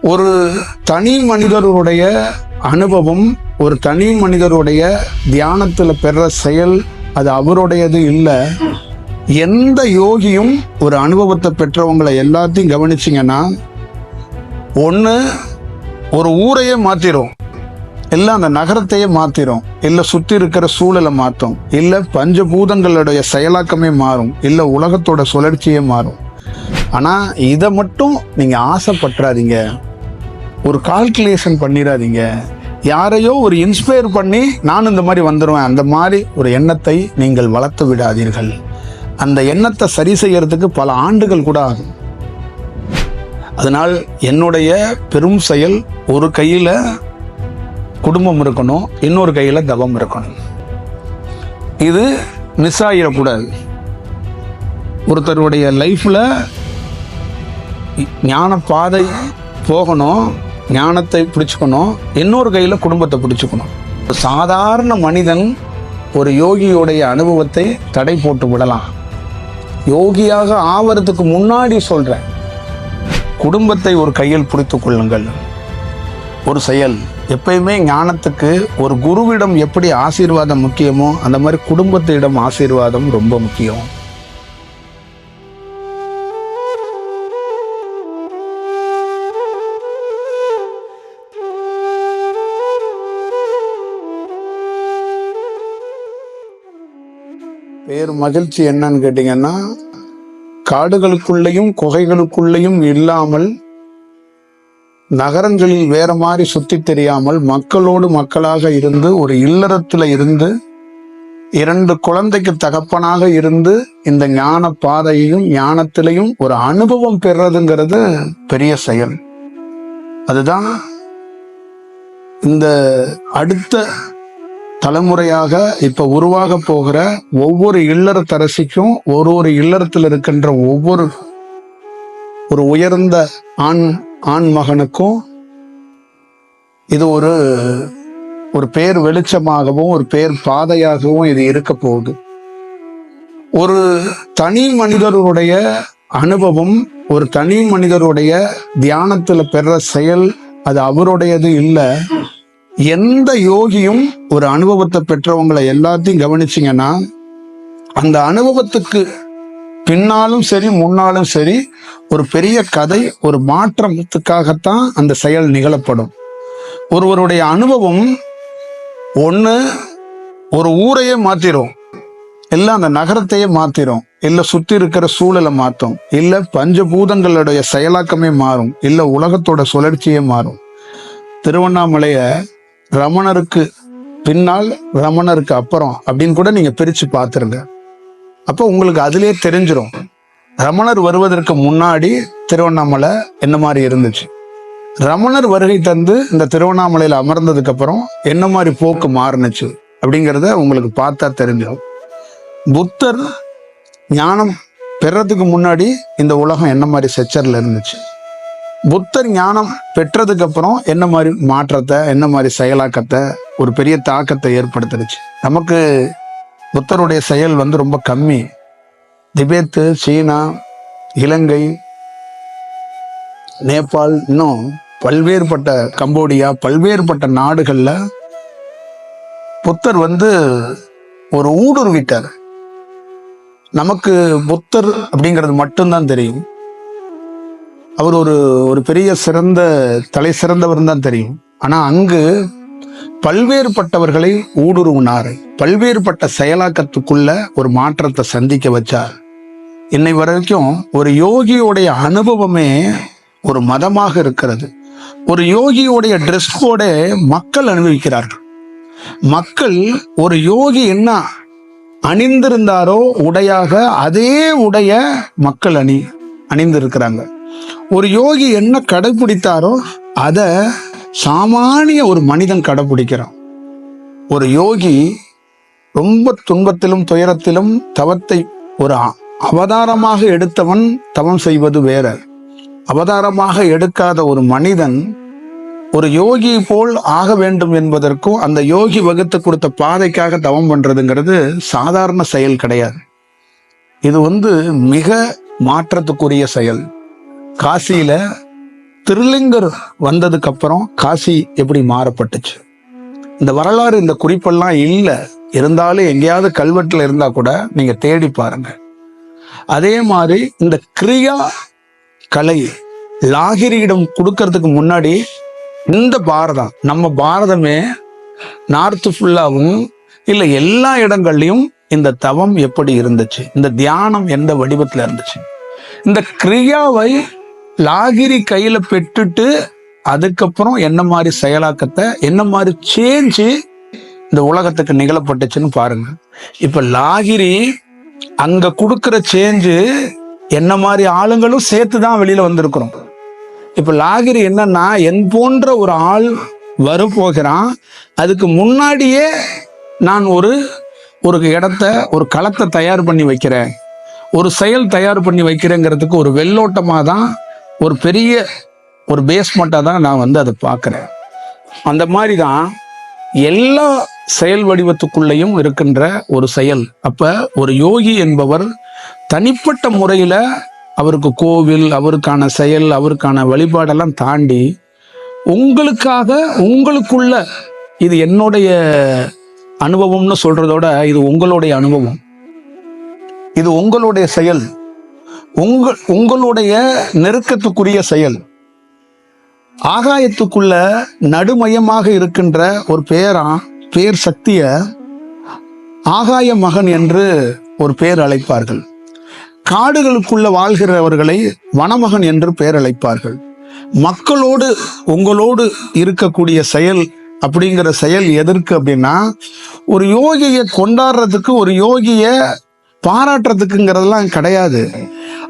ஒரு தனி மனிதருடைய அனுபவம் ஒரு தனி மனிதருடைய தியானத்தில் பெற செயல் அது அவருடையது இல்லை. எந்த யோகியும் ஒரு அனுபவத்தை பெற்றவங்களை எல்லாத்தையும் கவனிச்சிங்கன்னா ஒன்று ஒரு ஊரையே மாற்றிடும் இல்லை அந்த நகரத்தையே மாற்றிடும் இல்லை சுற்றி இருக்கிற சூழலை மாற்றும் இல்லை பஞ்சபூதங்களுடைய செயலாக்கமே மாறும். இல்லை உலகத்தோட சுழற்சியே மாறும். ஆனால் இதை மட்டும் நீங்கள் ஆசைப்பட்டுறாதீங்க. ஒரு கால்குலேஷன் பண்ணிடாதீங்க. யாரையோ ஒரு இன்ஸ்பயர் பண்ணி நான் இந்த மாதிரி வந்துடுவேன் அந்த மாதிரி ஒரு எண்ணத்தை நீங்கள் வளர்த்து விடாதீர்கள். அந்த எண்ணத்தை சரி செய்யறதுக்கு பல ஆண்டுகள் கூட ஆகும். அதனால் என்னுடைய பெரும் செயல் ஒரு கையில் குடும்பம் இருக்கணும் இன்னொரு கையில் தவம் இருக்கணும். இது மிஸ் ஆகிடக்கூடாது ஒருத்தருடைய லைஃப்பில் ஞான பாதை போகணும். ஞானத்தை பிடிச்சுக்கணும் இன்னொரு கையில் குடும்பத்தை பிடிச்சுக்கணும். சாதாரண மனிதன் ஒரு யோகியுடைய அனுபவத்தை தடை போட்டு விடலாம். யோகியாக ஆவறதுக்கு முன்னாடி சொல்கிறேன் குடும்பத்தை ஒரு கையில் பிடித்து கொள்ளுங்கள். ஒரு செயல் எப்பயுமே ஞானத்துக்கு ஒரு குருவிடம் எப்படி ஆசீர்வாதம் முக்கியமோ அந்த மாதிரி குடும்பத்திடம் ஆசீர்வாதம் ரொம்ப முக்கியம். வேறு மகிழ்ச்சி என்னன்னு கேட்டிங்கன்னா காடுகளுக்குள்ளேயும் குகைகளுக்குள்ளேயும் இல்லாமல் நகரங்களில் வேற மாதிரி சுத்தி தெரியாமல் மக்களோடு மக்களாக இருந்து ஒரு இல்லறத்துல இருந்து இரண்டு குழந்தைக்கு தகப்பனாக இருந்து இந்த ஞான பாதையையும் ஞானத்திலையும் ஒரு அனுபவம் பெறதுங்கிறது பெரிய செயல். அதுதான் இந்த அடுத்த தலைமுறையாக இப்போ உருவாக போகிற ஒவ்வொரு இல்லறத்தரசிக்கும் ஒரு ஒரு இல்லறத்தில் இருக்கின்ற ஒவ்வொரு ஒரு உயர்ந்த ஆண் ஆண் மகனுக்கும் இது ஒரு ஒரு பேர் வெளிச்சமாகவும் ஒரு பேர் பாதையாகவும் இது இருக்க போகுது. ஒரு தனி மனிதருடைய அனுபவம் ஒரு தனி மனிதருடைய தியானத்தில் பெற செயல் அது அவருடையது இல்லை. எந்த யோகியும் ஒரு அனுபவத்தை பெற்றவங்களை எல்லாத்தையும் கவனிச்சிங்கன்னா அந்த அனுபவத்துக்கு பின்னாலும் சரி முன்னாலும் சரி ஒரு பெரிய கதை ஒரு மாற்றத்துக்காகத்தான் அந்த செயல் நிகழப்படும். ஒருவருடைய அனுபவம் ஒன்று ஒரு ஊரையே மாத்திரும். இல்லை அந்த நகரத்தையே மாத்திரும். இல்லை சுற்றி இருக்கிற சூழலை மாற்றும் இல்லை பஞ்சபூதங்களுடைய செயலாக்கமே மாறும். இல்லை உலகத்தோட சுழற்சியே மாறும். திருவண்ணாமலையை ரமணருக்கு பின்னால் ரமணருக்கு அப்புறம் அப்படின்னு கூட நீங்க பிரிச்சு பார்த்துருங்க. அப்போ உங்களுக்கு அதிலே தெரிஞ்சிடும் ரமணர் வருவதற்கு முன்னாடி திருவண்ணாமலை என்ன மாதிரி இருந்துச்சு? ரமணர் வருகை தந்து இந்த திருவண்ணாமலையில் அமர்ந்ததுக்கு அப்புறம் என்ன மாதிரி போக்கு மாறுனுச்சு அப்படிங்கிறத உங்களுக்கு பார்த்தா தெரிஞ்சிடும் புத்தர் ஞானம் பெறதுக்கு முன்னாடி இந்த உலகம் என்ன மாதிரி செச்சரில் இருந்துச்சு? புத்தர் ஞானம் பெற்றதுக்கு அப்புறம் என்ன மாதிரி மாற்றத்தை என்ன மாதிரி செயலாக்கத்தை ஒரு பெரிய தாக்கத்தை ஏற்படுத்துனுச்சு. நமக்கு புத்தருடைய செயல் வந்து ரொம்ப கம்மி. திபெத்து சீனா இலங்கை நேபாள் இன்னும் பல்வேறுபட்ட கம்போடியா பல்வேறுபட்ட நாடுகளில் புத்தர் வந்து ஒரு ஊடுருவிட்டார். நமக்கு புத்தர் அப்படிங்கிறது மட்டும்தான் தெரியும். அவர் ஒரு ஒரு பெரிய சிறந்த தலை சிறந்தவர் தான் தெரியும். ஆனால் அங்கு பல்வேறுபட்டவர்களை ஊடுருவினார். பல்வேறுபட்ட செயலாக்கத்துக்குள்ள ஒரு மாற்றத்தை சந்திக்க வச்சார். இன்னை வரைக்கும் ஒரு யோகியோடைய அனுபவமே ஒரு மதமாக இருக்கிறது. ஒரு யோகியோடைய ட்ரெஸ் கோட மக்கள் அனுபவிக்கிறார்கள். மக்கள் ஒரு யோகி என்ன அணிந்திருந்தாரோ உடையாக அதே உடைய மக்கள் அணி அணிந்திருக்கிறாங்க. ஒரு யோகி என்ன கடைபிடித்தாரோ அதை சாமானிய ஒரு மனிதன் கடைபிடிக்கிறான் ஒரு யோகி ரொம்ப துன்பத்திலும் துயரத்திலும் தவத்தை ஒரு அ- அவதாரமாக எடுத்தவன் தவம் செய்வது வேற. அவதாரமாக எடுக்காத ஒரு மனிதன் ஒரு யோகி போல் ஆக வேண்டும் என்பதற்கும் அந்த யோகி வகுத்து கொடுத்த பாதைக்காக தவம் பண்றதுங்கிறது சாதாரண செயல் கிடையாது. இது வந்து மிக மாற்றத்துக்குரிய செயல். காசியில திருலிங்கர் வந்ததுக்கு அப்புறம் காசி எப்படி மாறப்பட்டுச்சு? இந்த வரலாறு இந்த குறிப்பெல்லாம் இல்லை. இருந்தாலும் எங்கேயாவது கல்வெட்டில் இருந்தா கூட நீங்க தேடி பாருங்க. அதே மாதிரி இந்த கிரியா கலை லாகிரியிடம் கொடுக்கறதுக்கு முன்னாடி இந்த பாரதம் நம்ம பாரதமே நார்த்து ஃபுல்லாகவும் இல்லை எல்லா இடங்கள்லையும் இந்த தவம் எப்படி இருந்துச்சு? இந்த தியானம் எந்த வடிவத்தில் இருந்துச்சு? இந்த கிரியாவை லாகிரி கையில பெற்றுட்டு அதுக்கப்புறம் என்ன மாதிரி செயலாக்கத்தை என்ன மாதிரி சேஞ்சு இந்த உலகத்துக்கு நிகழப்பட்டுச்சுன்னு பாருங்க. இப்ப லாகிரி அங்க கொடுக்கிற சேஞ்சு என்ன மாதிரி ஆளுங்களும் சேர்த்து தான் வெளியில வந்திருக்கிறோம். இப்ப லாகிரி என்னன்னா என் போன்ற ஒரு ஆள் வரப்போகிறான். அதுக்கு முன்னாடியே நான் ஒரு ஒரு இடத்த ஒரு களத்தை தயார் பண்ணி வைக்கிறேன். ஒரு செயல் தயார் பண்ணி வைக்கிறேங்கிறதுக்கு ஒரு வெள்ளோட்டமாக தான் ஒரு பெரிய ஒரு பேஸ்மெண்ட்டாக தான் நான் வந்து அதை பார்க்குறேன். அந்த மாதிரி தான் எல்லா செயல் வடிவத்துக்குள்ளேயும் இருக்கின்ற ஒரு செயல். அப்போ ஒரு யோகி என்பவர் தனிப்பட்ட முறையில் அவருக்கு கோவில் அவருக்கான செயல் அவருக்கான வழிபாடெல்லாம் தாண்டி உங்களுக்காக உங்களுக்குள்ள இது என்னுடைய அனுபவம்னு சொல்கிறதோட இது உங்களுடைய அனுபவம். இது உங்களுடைய செயல். உங்கள் உங்களுடைய நெருக்கத்துக்குரிய செயல். ஆகாயத்துக்குள்ள நடுமையமாக இருக்கின்ற ஒரு பேரா பேர் சக்திய ஆகாய மகன் என்று ஒரு பேர் அழைப்பார்கள். காடுகளுக்குள்ள வாழ்கிறவர்களை வனமகன் என்று பெயர் அழைப்பார்கள். மக்களோடு உங்களோடு இருக்கக்கூடிய செயல் அப்படிங்கிற செயல் எதற்கு அப்படின்னா ஒரு யோகியை கொண்டாடுறதுக்கு ஒரு யோகியை பாராட்டுறதுக்குங்கிறதெல்லாம் கிடையாது.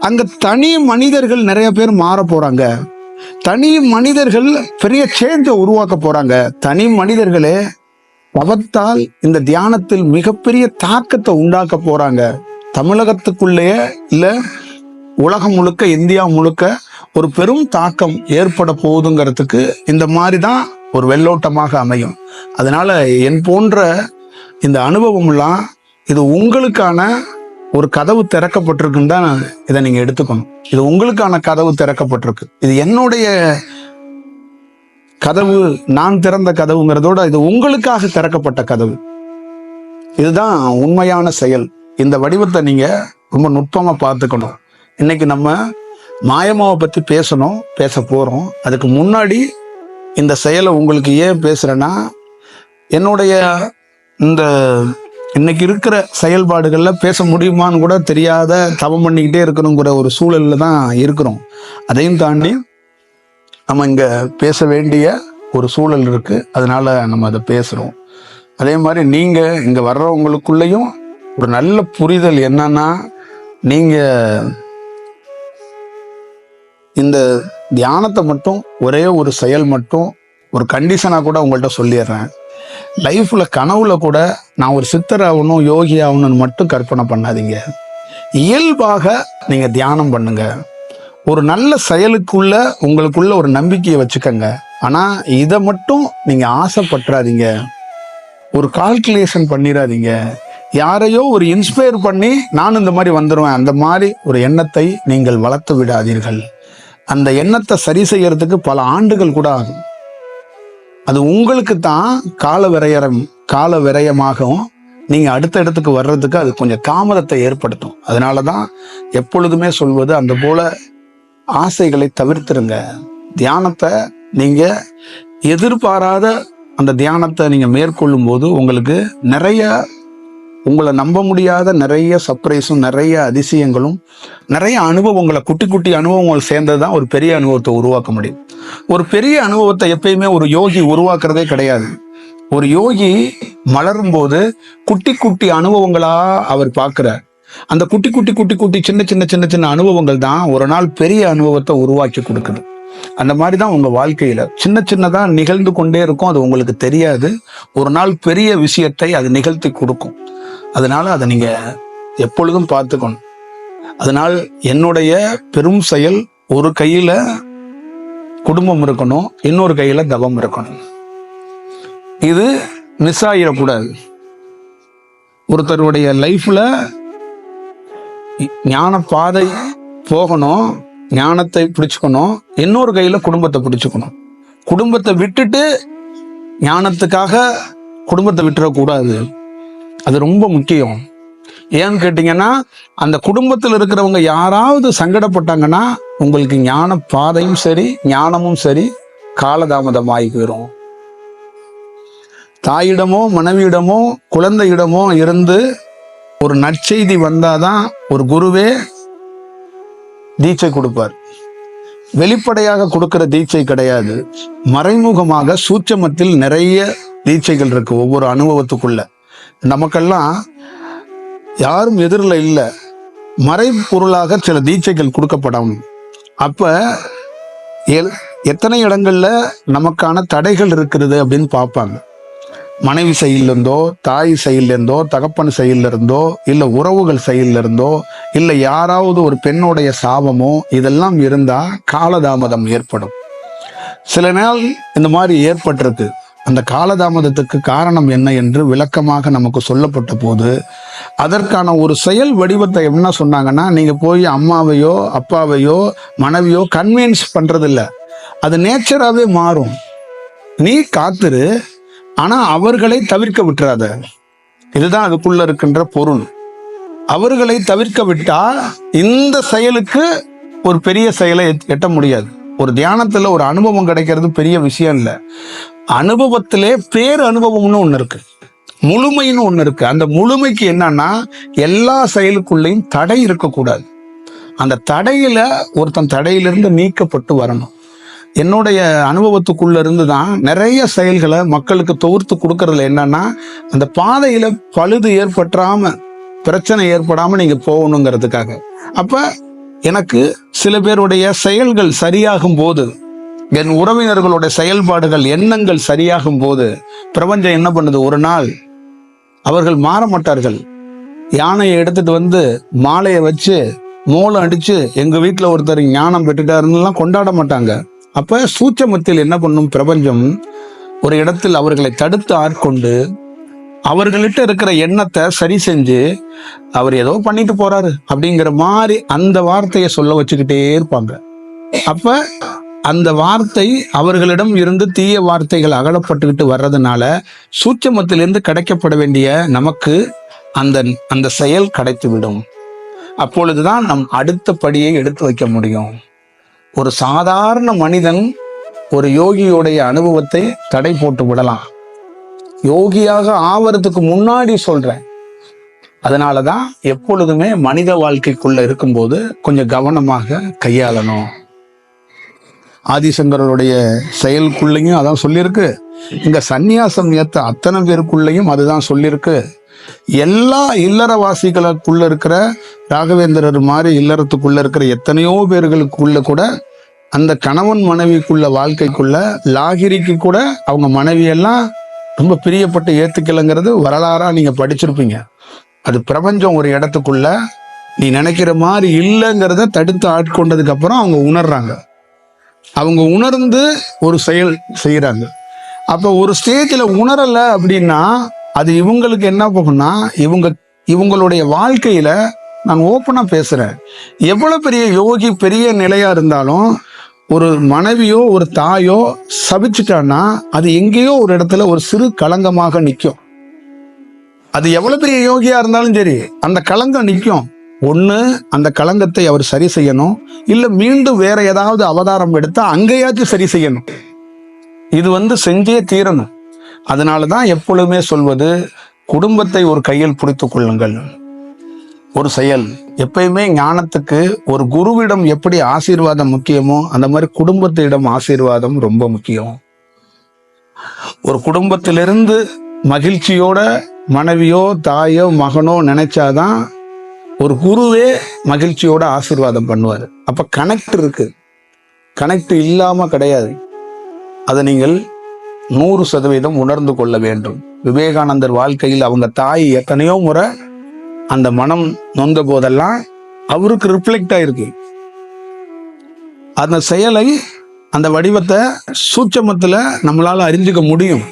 அங்க தனி மனிதர்கள் நிறைய பேர் மாற போறாங்க. தனி மனிதர்கள் பெரிய சேஞ்சை உருவாக்க போறாங்க. தனி மனிதர்களே தவத்தால் இந்த தியானத்தில் மிகப்பெரிய தாக்கத்தை உண்டாக்க போறாங்க. தமிழகத்துக்குள்ளேயே இல்ல உலகம் முழுக்க இந்தியா முழுக்க ஒரு பெரும் தாக்கம் ஏற்பட போகுதுங்கிறதுக்கு இந்த மாதிரி தான் ஒரு வெள்ளோட்டமாக அமையும். அதனால என் போன்ற இந்த அனுபவம்லாம் இது உங்களுக்கான ஒரு கதவு திறக்கப்பட்டிருக்குன்னு தான் இதை நீங்க எடுத்துக்கணும். இது உங்களுக்கான கதவு திறக்கப்பட்டிருக்கு. இது என்னுடைய கதவு நான் திறந்த கதவுங்கிறதோட இது உங்களுக்காக திறக்கப்பட்ட கதவு. இதுதான் உண்மையான செயல். இந்த வடிவத்தை நீங்க ரொம்ப நுட்பமா பார்த்துக்கணும். இன்னைக்கு நம்ம மாயமாவை பத்தி பேசணும் பேச போறோம். அதுக்கு முன்னாடி இந்த செயலை உங்களுக்கு ஏன் பேசுறேன்னா என்னுடைய இந்த இன்னைக்கு இருக்கிற செயல்பாடுகளில் பேச முடியுமான்னு கூட தெரியாத தவம் பண்ணிக்கிட்டே இருக்கணுங்கிற ஒரு சூழலில் தான் இருக்கிறோம். அதையும் தாண்டி நம்ம இங்கே பேச வேண்டிய ஒரு சூழல் இருக்குது அதனால் நம்ம அதை பேசுகிறோம் அதே மாதிரி நீங்கள் இங்கே வர்றவங்களுக்குள்ளேயும் ஒரு நல்ல புரிதல் என்னன்னா நீங்கள் இந்த தியானத்தை மட்டும் ஒரே ஒரு செயல் மட்டும் ஒரு கண்டிஷனாக கூட உங்கள்கிட்ட சொல்லிடுறேன். லைஃப்பில் கனவுல கூட நான் ஒரு சித்தர் ஆகணும் யோகி ஆகணும்னு மட்டும் கற்பனை பண்ணாதீங்க. இயல்பாக நீங்கள் தியானம் பண்ணுங்க. ஒரு நல்ல செயலுக்குள்ள உங்களுக்குள்ள ஒரு நம்பிக்கையை வச்சுக்கோங்க. ஆனால் இதை மட்டும் நீங்கள் ஆசைப்பட்டுறாதீங்க. ஒரு கால்குலேஷன் பண்ணிடாதீங்க யாரையோ ஒரு இன்ஸ்பயர் பண்ணி நான் இந்த மாதிரி வந்துடுவேன் அந்த மாதிரி ஒரு எண்ணத்தை நீங்கள் வளர்த்து விடாதீர்கள். அந்த எண்ணத்தை சரி செய்யறதுக்கு பல ஆண்டுகள் கூட ஆகும். அது உங்களுக்கு தான் கால விரயம் கால விரயமாகவும் நீங்கள் அடுத்த இடத்துக்கு வர்றதுக்கு அது கொஞ்சம் தாமதத்தை ஏற்படுத்தும். அதனால தான் எப்பொழுதுமே சொல்வது அந்த போல ஆசைகளை தவிர்த்துருங்க. தியானத்தை நீங்கள் எதிர்பாராத அந்த தியானத்தை நீங்கள் மேற்கொள்ளும் போது உங்களுக்கு நிறைய உங்களை நம்ப முடியாத நிறைய சர்ப்ரைஸும் நிறைய அதிசயங்களும் நிறைய அனுபவங்களை குட்டி குட்டி அனுபவங்கள் சேர்ந்தது தான் ஒரு பெரிய அனுபவத்தை உருவாக்க முடியும். ஒரு பெரிய அனுபவத்தை எப்பயுமே ஒரு யோகி உருவாக்குறதே கிடையாது. ஒரு யோகி மலரும் போது குட்டி குட்டி அனுபவங்களா அவர் பார்க்கிறார். அந்த குட்டி குட்டி குட்டி குட்டி சின்ன சின்ன சின்ன சின்ன அனுபவங்கள் தான் ஒரு நாள் பெரிய அனுபவத்தை உருவாக்கி கொடுக்குது. அந்த மாதிரி தான் உங்க வாழ்க்கையில. சின்ன சின்னதாக நிகழ்ந்து கொண்டே இருக்கும் அது உங்களுக்கு தெரியாது. ஒரு நாள் பெரிய விஷயத்தை அது நிகழ்த்தி கொடுக்கும். அதனால் அதை நீங்கள் எப்பொழுதும் பார்த்துக்கணும். அதனால் என்னுடைய பெரும் செயல் ஒரு கையில் குடும்பம் இருக்கணும் இன்னொரு கையில் தவம் இருக்கணும். இது மிஸ் ஆகிடக்கூடாது ஒருத்தருடைய லைஃப்பில் ஞான பாதை போகணும் ஞானத்தை பிடிச்சுக்கணும் இன்னொரு கையில் குடும்பத்தை பிடிச்சுக்கணும். குடும்பத்தை விட்டுட்டு ஞானத்துக்காக குடும்பத்தை விட்டுறக்கூடாது. அது ரொம்ப முக்கியம். ஏன்னு கேட்டிங்கன்னா அந்த குடும்பத்தில் இருக்கிறவங்க யாராவது சங்கடப்பட்டாங்கன்னா உங்களுக்கு ஞான பாதையும் சரி ஞானமும் சரி காலதாமதம் ஆகிக்கிறோம் தாயிடமோ மனைவியிடமோ குழந்தையிடமோ இருந்து ஒரு நற்செய்தி வந்தாதான் ஒரு குருவே தீட்சை கொடுப்பார். வெளிப்படையாக கொடுக்கிற தீட்சை கிடையாது. மறைமுகமாக சூட்சமத்தில் நிறைய தீட்சைகள் இருக்கு ஒவ்வொரு அனுபவத்துக்குள்ள. நமக்கெல்லாம் யாரும் எதிரில் இல்லை. மறைப்பொருளாக சில தீட்சைகள் கொடுக்கப்படும். அப்போ எல்- எத்தனை இடங்களில் நமக்கான தடைகள் இருக்கிறது அப்படின்னு பார்ப்பாங்க. மனைவி செயலிருந்தோ தாய் செயலிருந்தோ தகப்பன் செயலிருந்தோ இல்லை உறவுகள் செயலிருந்தோ இருந்தோ யாராவது ஒரு பெண்ணுடைய சாபமோ இதெல்லாம் இருந்தால் காலதாமதம் ஏற்படும். சில நாள் இந்த மாதிரி ஏற்பட்டிருக்கு. அந்த காலதாமதத்துக்கு காரணம் என்ன என்று விளக்கமாக நமக்கு சொல்லப்பட்ட போது அதற்கான ஒரு செயல் வடிவத்தை என்ன சொன்னாங்கன்னா நீங்கள் போய் அம்மாவையோ அப்பாவையோ மனைவியோ கன்வின்ஸ் பண்ணுறதில்ல அது நேச்சராகவே மாறும். நீ காத்துரு ஆனால் அவர்களை தவிர்க்க விட்டுறாத. இதுதான் அதுக்குள்ள இருக்கின்ற பொருள். அவர்களை தவிர்க்க விட்டால் இந்த செயலுக்கு ஒரு பெரிய செயலை எட்- எட்ட முடியாது. ஒரு தியானத்தில் ஒரு அனுபவம் கிடைக்கிறது பெரிய விஷயம் இல்லை. அனுபவத்திலே பேர் அனுபவம்னு ஒன்று இருக்கு. முழுமைன்னு ஒன்று இருக்கு. அந்த முழுமைக்கு என்னன்னா எல்லா செயலுக்குள்ளேயும் தடை இருக்கக்கூடாது. அந்த தடையில ஒருத்தன் தடையிலிருந்து நீக்கப்பட்டு வரணும். என்னுடைய அனுபவத்துக்குள்ள இருந்து தான் நிறைய செயல்களை மக்களுக்கு தொகுத்து கொடுக்கறதுல என்னன்னா அந்த பாதையில பழுது ஏற்பட்டுறாம பிரச்சனை ஏற்படாம நீங்க போகணுங்கிறதுக்காக. அப்ப எனக்கு சில பேருடைய செயல்கள் சரியாகும் போது என் உறவினர்களுடைய செயல்பாடுகள் எண்ணங்கள் சரியாகும் போது பிரபஞ்சம் என்ன பண்ணுது? ஒரு நாள் அவர்கள் மாற மாட்டார்கள். யானையை எடுத்துட்டு வந்து மாலையை வச்சு மூளை அடிச்சு எங்க வீட்டில் ஒருத்தர் ஞானம் பெற்றுட்டாருன்னுலாம் கொண்டாட மாட்டாங்க. அப்ப சூட்சமத்தில் என்ன பண்ணும்? பிரபஞ்சம் ஒரு இடத்தில் அவர்களை தடுத்து ஆட்கொண்டு அவர்கள்ட்ட இருக்கிற எண்ணத்தை சரி செஞ்சு அவர் ஏதோ பண்ணிட்டு போறாரு அப்படிங்கிற மாதிரி அந்த வார்த்தையை சொல்ல வச்சுக்கிட்டே இருப்பாங்க. அப்ப அந்த வார்த்தை அவர்களிடம் இருந்து தீய வார்த்தைகள் அகலப்பட்டுக்கிட்டு வர்றதுனால சூட்சமத்திலிருந்து கிடைக்கப்பட வேண்டிய நமக்கு அந்த அந்த செயல் கிடைத்துவிடும். அப்பொழுதுதான் நம் அடுத்த படியை எடுத்து வைக்க முடியும். ஒரு சாதாரண மனிதன் ஒரு யோகியுடைய அனுபவத்தை தடை போட்டு விடலாம். யோகியாக ஆவறதுக்கு முன்னாடி சொல்றேன். அதனாலதான் எப்பொழுதுமே மனித வாழ்க்கைக்குள்ள இருக்கும்போது கொஞ்சம் கவனமாக கையாளணும். ஆதிசங்கரருடைய செயலுக்குள்ளேயும் அதான் சொல்லியிருக்கு. இங்க சந்நியாசம் ஏத்த அத்தனை பேருக்குள்ளேயும் அதுதான் சொல்லியிருக்கு. எல்லா இல்லறவாசிகளுக்குள்ள இருக்கிற ராகவேந்திரர் மாதிரி இல்லறத்துக்குள்ள இருக்கிற எத்தனையோ பேர்களுக்குள்ள கூட அந்த கணவன் மனைவிக்குள்ள வாழ்க்கைக்குள்ள லாகிரிக்கு கூட அவங்க மனைவியெல்லாம் ரொம்ப பிரியப்பட்டு ஏத்துக்கலங்கிறது வரலாறா நீங்க படிச்சிருப்பீங்க. அது பிரபஞ்சம் ஒரு இடத்துக்குள்ள நீ நினைக்கிற மாதிரி இல்லைங்கிறத தடுத்து ஆட்கொண்டதுக்கு அப்புறம் அவங்க உணர்றாங்க. அவங்க உணர்ந்து ஒரு செயல் செய்கிறாங்க அப்போ ஒரு ஸ்டேஜில் உணரல அப்படின்னா அது இவங்களுக்கு என்ன போகும்னா இவங்க இவங்களுடைய வாழ்க்கையில் நான் ஓப்பனாக பேசுகிறேன் எவ்வளோ பெரிய யோகி பெரிய நிலையாக இருந்தாலும் ஒரு மனைவியோ ஒரு தாயோ சபிச்சுட்டான்னா அது எங்கேயோ ஒரு இடத்துல ஒரு சிறு களங்கமாக நிற்கும் அது எவ்வளோ பெரிய யோகியாக இருந்தாலும் சரி அந்த களங்கம் நிற்கும் ஒன்று அந்த களங்கத்தை அவர் சரி செய்யணும். இல்லை மீண்டும் வேற ஏதாவது அவதாரம் எடுத்து அங்கேயாச்சும் சரி செய்யணும். இது வந்து செஞ்சே தீரணும். அதனால தான் எப்பொழுதுமே சொல்வது குடும்பத்தை ஒரு கையில் பிடித்து கொள்ளுங்கள். ஒரு செயல். எப்பயுமே ஞானத்துக்கு ஒரு குருவிடம் எப்படி ஆசீர்வாதம் முக்கியமோ அந்த மாதிரி குடும்பத்திடம் ஆசீர்வாதம் ரொம்ப முக்கியம். ஒரு குடும்பத்திலிருந்து மகிழ்ச்சியோட மனைவியோ தாயோ மகனோ நினைச்சாதான் ஒரு குருவே மகிழ்ச்சியோட ஆசீர்வாதம் பண்ணுவார். அப்போ கனெக்ட் இருக்கு. கனெக்ட் இல்லாமல் கிடையாது. அதை நீங்கள் நூறு சதவீதம் உணர்ந்து கொள்ள வேண்டும். விவேகானந்தர் வாழ்க்கையில் அவங்க தாய் எத்தனையோ முறை அந்த மனம் நொந்த போதெல்லாம் அவருக்கு ரிஃப்ளெக்ட் ஆயிருக்கு. அந்த செயலை அந்த வடிவத்தை சூட்சமத்தில் நம்மளால் அறிஞ்சிக்க முடியும்.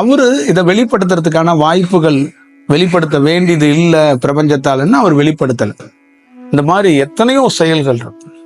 அவரு இதை வெளிப்படுத்துறதுக்கான வாய்ப்புகள் வெளிப்படுத்த வேண்டியது இல்லை பிரபஞ்சத்தாலன்னு அவர் வெளிப்படுத்தலை. இந்த மாதிரி எத்தனையோ செயல்கள் இருக்கு.